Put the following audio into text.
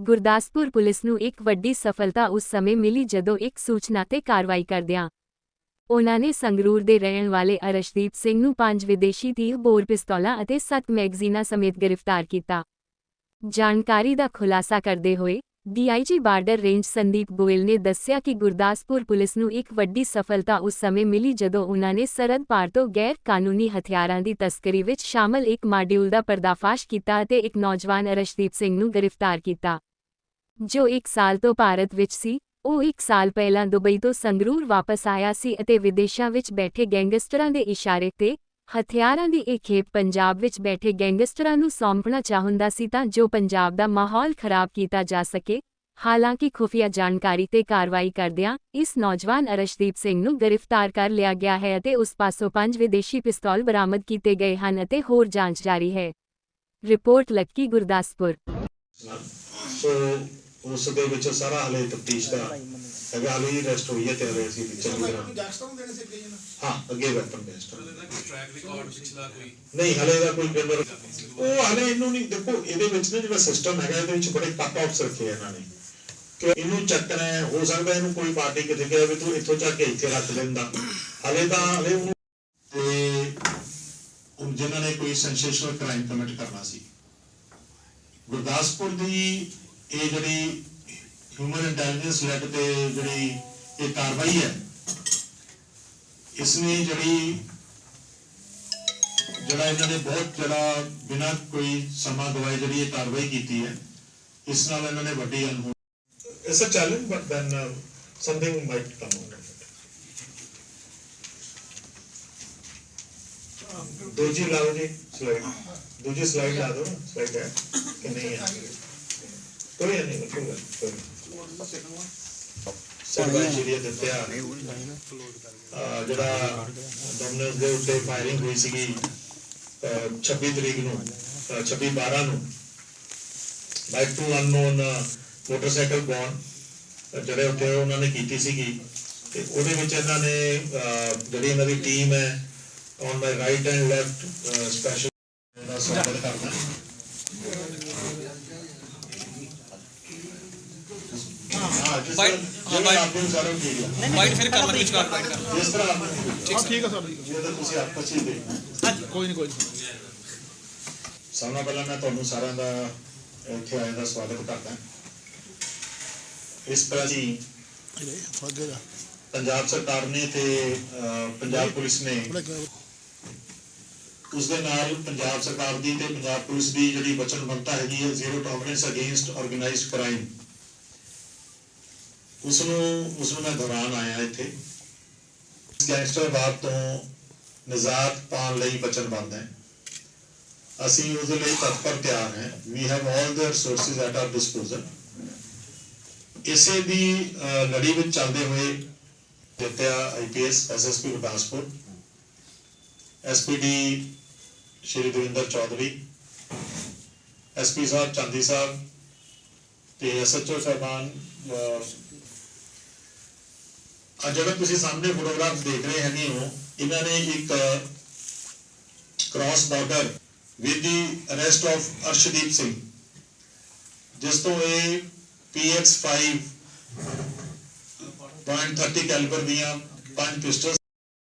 Gurdaspur police ਨੂੰ ਇੱਕ ਵੱਡੀ ਸਫਲਤਾ ਉਸ ਸਮੇਂ ਮਿਲੀ ਜਦੋਂ ਇੱਕ ਸੂਚਨਾ ਤੇ ਕਾਰਵਾਈ ਕਰਦਿਆਂ ਉਨ੍ਹਾਂ ਨੇ ਸੰਗਰੂਰ ਦੇ ਰਹਿਣ ਵਾਲੇ ਅਰਸ਼ਦੀਪ ਸਿੰਘ ਨੂੰ ਪੰਜ ਵਿਦੇਸ਼ੀ ਤੀਰ ਬੋਰ ਪਿਸਤੌਲਾਂ ਅਤੇ ਸੱਤ ਮੈਗਜ਼ੀਨਾਂ ਸਮੇਤ ਗ੍ਰਿਫਤਾਰ ਕੀਤਾ। ਜਾਣਕਾਰੀ ਦਾ ਖੁਲਾਸਾ ਕਰਦੇ ਹੋਏ DIG border range Sandeep Goyal ਨੇ ਦੱਸਿਆ ਕਿ ਗੁਰਦਾਸਪੁਰ ਪੁਲਿਸ ਨੂੰ ਇੱਕ ਵੱਡੀ ਸਫਲਤਾ ਉਸ ਸਮੇਂ ਮਿਲੀ ਜਦੋਂ ਉਨ੍ਹਾਂ ਨੇ ਸਰਹੱਦ ਪਾਰ ਤੋਂ ਗੈਰ ਕਾਨੂੰਨੀ ਹਥਿਆਰਾਂ ਦੀ ਤਸਕਰੀ ਵਿੱਚ ਸ਼ਾਮਲ ਇੱਕ ਮਾਡਿਊਲ ਦਾ ਪਰਦਾਫਾਸ਼ ਕੀਤਾ ਅਤੇ ਇੱਕ ਨੌਜਵਾਨ ਅਰਸ਼ਦੀਪ ਸਿੰਘ ਨੂੰ ਗ੍ਰਿਫਤਾਰ ਕੀਤਾ। ਜੋ ਇੱਕ ਸਾਲ ਤੋਂ ਭਾਰਤ ਵਿੱਚ ਸੀ, ਉਹ ਇੱਕ ਸਾਲ ਪਹਿਲਾਂ ਦੁਬਈ ਤੋਂ ਸੰਗਰੂਰ ਵਾਪਸ ਆਇਆ ਸੀ ਅਤੇ ਵਿਦੇਸ਼ਾਂ ਵਿੱਚ ਬੈਠੇ ਗੈਂਗਸਟਰਾਂ ਦੇ ਇਸ਼ਾਰੇ ਤੇ ਹਥਿਆਰਾਂ ਦੀ ਇਹ ਖੇਪ ਪੰਜਾਬ ਵਿੱਚ ਬੈਠੇ ਗੈਂਗਸਟਰਾਂ ਨੂੰ ਸੌਂਪਣਾ ਚਾਹੁੰਦਾ ਸੀ ਤਾਂ ਜੋ ਪੰਜਾਬ ਦਾ ਮਾਹੌਲ ਖਰਾਬ ਕੀਤਾ ਜਾ ਸਕੇ। ਹਾਲਾਂਕਿ ਖੁਫੀਆ ਜਾਣਕਾਰੀ ਤੇ ਕਾਰਵਾਈ ਕਰਦਿਆਂ ਇਸ ਨੌਜਵਾਨ ਅਰਸ਼ਦੀਪ ਸਿੰਘ ਨੂੰ ਗ੍ਰਿਫਤਾਰ ਕਰ ਲਿਆ ਗਿਆ ਹੈ ਅਤੇ ਉਸ ਪਾਸੋਂ ਪੰਜ ਵਿਦੇਸ਼ੀ ਪਿਸਤੌਲ ਬਰਾਮਦ ਕੀਤੇ ਗਏ ਹਨ ਅਤੇ ਹੋਰ ਜਾਂਚ ਜਾਰੀ ਹੈ। ਰਿਪੋਰਟ ਲੱਕੀ ਗੁਰਦਾਸਪੁਰ। ਉਸ ਦੇ ਵਿੱਚ ਸਾਰਾ ਹਲੇ ਤਫਤੀਸ਼ ਦਾ ਹੈਗਾ ਹਲੇ ਰੈਸਟ ਹੋਈ ਹੈ ਤੇ ਹਲੇ ਅਸੀਂ ਚੰਗੀ ਤਰ੍ਹਾਂ ਹਾਂ ਅੱਗੇ ਵੈਪਨ ਕੋਈ ਨਹੀਂ ਹਲੇ ਦਾ ਕੋਈ ਕ੍ਰਿਮੀਨਲ ਉਹ ਹਲੇ ਇਹਨੂੰ ਨਹੀਂ ਦੇਖੋ ਇਹਦੇ ਵਿੱਚ ਨਾ ਜਿਹੜਾ ਸਿਸਟਮ ਹੈਗਾ ਇਹਦੇ ਵਿੱਚ ਬੜੇ ਕੱਟ ਆਫਸ ਰੱਖੇ ਆ ਇਹਨਾਂ ਨੇ। ਕਿ ਇਹਨੂੰ ਚੱਕਣਾ ਹੈ ਹੋ ਸਕਦਾ ਇਹਨੂੰ ਕੋਈ ਪਾਰਟੀ ਕਿਤੇ ਕਿਹਾ ਵੀ ਤੂੰ ਇੱਥੋਂ ਚੱਕ ਕੇ ਇੱਥੇ ਰੱਖ ਦਿੰਦਾ। ਹਲੇ ਤਾਂ ਹਲੇ ਉਹਨੂੰ ਤੇ ਉਹ ਜਿਨ੍ਹਾਂ ਨੇ ਕੋਈ ਸੈਂਸੇਸ਼ਨਲ ਕ੍ਰਾਈਮ ਕਮਿਟ ਕਰਨਾ ਸੀ। ਗੁਰਦਾਸਪੁਰ ਦੀ ਇਹ ਜਿਹੜੀ ਹਿਊਮਨ ਇੰਟੈਲੀਜੈਂਸ ਲੈਟ ਤੇ ਜਿਹੜੀ ਇਹ ਕਾਰਵਾਈ ਹੈ ਇਸ ਨੇ ਜਿਹੜੀ ਜਿਹੜਾ ਇਹਨਾਂ ਨੇ ਬਹੁਤ ਜਿਹੜਾ ਬਿਨਾਂ ਕੋਈ ਸਮਾਂ ਗਵਾਏ ਜਿਹੜੀ ਇਹ ਕਾਰਵਾਈ ਕੀਤੀ ਹੈ ਇਸ ਨਾਲ ਇਹਨਾਂ ਨੇ ਵੱਡੀ ਅਨਹੋ it's a challenge but then something might come out of it ਦੂਜੀ ਲਾਓ ਜੀ ਸਲਾਈਡ ਦੂਜੀ ਸਲਾਈਡ ਲਾ ਦਿਓ ਸਲਾਈਡ ਹੈ ਕਿ ਨਹੀਂ ਹੈ ਕੋਈ ਨਹੀਂ ਕੋਈ ਗੱਲ ਜਿਹੜੀ ਦਿੱਤਿਆ ਅਹ ਜਿਹੜਾ ਡੋਮਿਨਸ ਦੇ ਉੱਤੇ ਫਾਇਰਿੰਗ ਹੋਈ ਸੀਗੀ 26 ਤਰੀਕ ਨੂੰ 26 12 ਨੂੰ by two unknown motorcycle borne ਜਿਹੜੇ ਉੱਤੇ ਉਹਨਾਂ ਨੇ ਕੀਤੀ ਸੀਗੀ ਤੇ ਉਹਦੇ ਵਿੱਚ ਇਹਨਾਂ ਨੇ ਜਿਹੜੀ ਇਹਨਾਂ ਦੀ ਟੀਮ ਹੈ on my right and left special ਦਾ ਸਵਾਗਤ ਕਰਨਾ ਹਾਂ ਜਿਸ ਤਰ੍ਹਾਂ ਬਾਈ- ਹਾਂ, ਬਾਈ- ਜਿਹੜਾ ਆਪਣੀ ਸਾਰਾ ਠੀਕ ਹੈ। ਬਾਈਟ ਫਿਰ ਕਰ ਲਾਂਗੇ ਵਿਚਕਾਰ ਬਾਈਟ ਕਰ। ਜਿਸ ਤਰ੍ਹਾਂ ਆਪਣੀ ਹਾਂ ਠੀਕ ਆ ਸਰ। ਜੇ ਤਾਂ ਤੁਸੀਂ ਆਪਸ ਵਿੱਚ ਦੇ ਕੋਈ ਨਹੀਂ ਕੋਈ ਨਹੀਂ। ਸਭ ਤੋਂ ਪਹਿਲਾਂ ਮੈਂ ਤੁਹਾਨੂੰ ਸਾਰਿਆਂ ਦਾ ਇੱਥੇ ਆਏ ਦਾ ਸਵਾਗਤ ਕਰਦਾ। ਇਸ ਤਰ੍ਹਾਂ ਜੀ ਪੰਜਾਬ ਸਰਕਾਰ ਨੇ ਤੇ ਪੰਜਾਬ ਪੁਲਿਸ ਨੇ ਉਸ ਦੇ ਨਾਲ ਪੰਜਾਬ ਸਰਕਾਰ ਦੀ ਤੇ ਪੰਜਾਬ ਪੁਲਿਸ ਦੀ ਜਿਹੜੀ ਵਚਨਬੱਧਤਾ ਹੈਗੀ ਹੈ zero tolerance against organised crime ਉਸ ਨੂੰ ਉਸ ਨੂੰ ਮੈਂ ਦੌਰਾਨ ਆਇਆ ਇੱਥੇ। ਗੈਂਗਸਟਰਵਾਦ ਤੋਂ ਨਿਜ਼ਾਤ ਪਾਉਣ ਲਈ ਵਚਨਬੱਧ ਹੈ। ਅਸੀਂ ਉਹਦੇ ਲਈ ਤਤਪਰ ਤਿਆਰ ਹਾਂ। We have all the resources at our disposal ਇਸੇ ਦੀ ਲੜੀ ਵਿੱਚ ਚੱਲਦੇ ਹੋਏ ਦਿੱਤਿਆ IPS SSP Gurdaspur. SPD Shri Davinder Chaudhary SP ਸਾਹਿਬ ਚਾਂਦੀ ਸਾਹਿਬ ਤੇ ਐਸਐਚਓ ਸਾਹਿਬਾਨ ਆ ਤੁਸੀਂ ਸਾਹਮਣੇ ਫੋਟੋਗ੍ਰਾਫ ਦੇਖ ਰਹੇ ਹੈਗੇ ਹੋ, ਇਹਨਾਂ ਨੇ ਇੱਕ cross border with the arrest of Arshdeep Singh ਜਿਸ ਤੋਂ ਇਹ PX5 .30 ਕੈਲੀਬਰ ਦੀਆਂ ਪੰਜ ਪਿਸਟਲਸ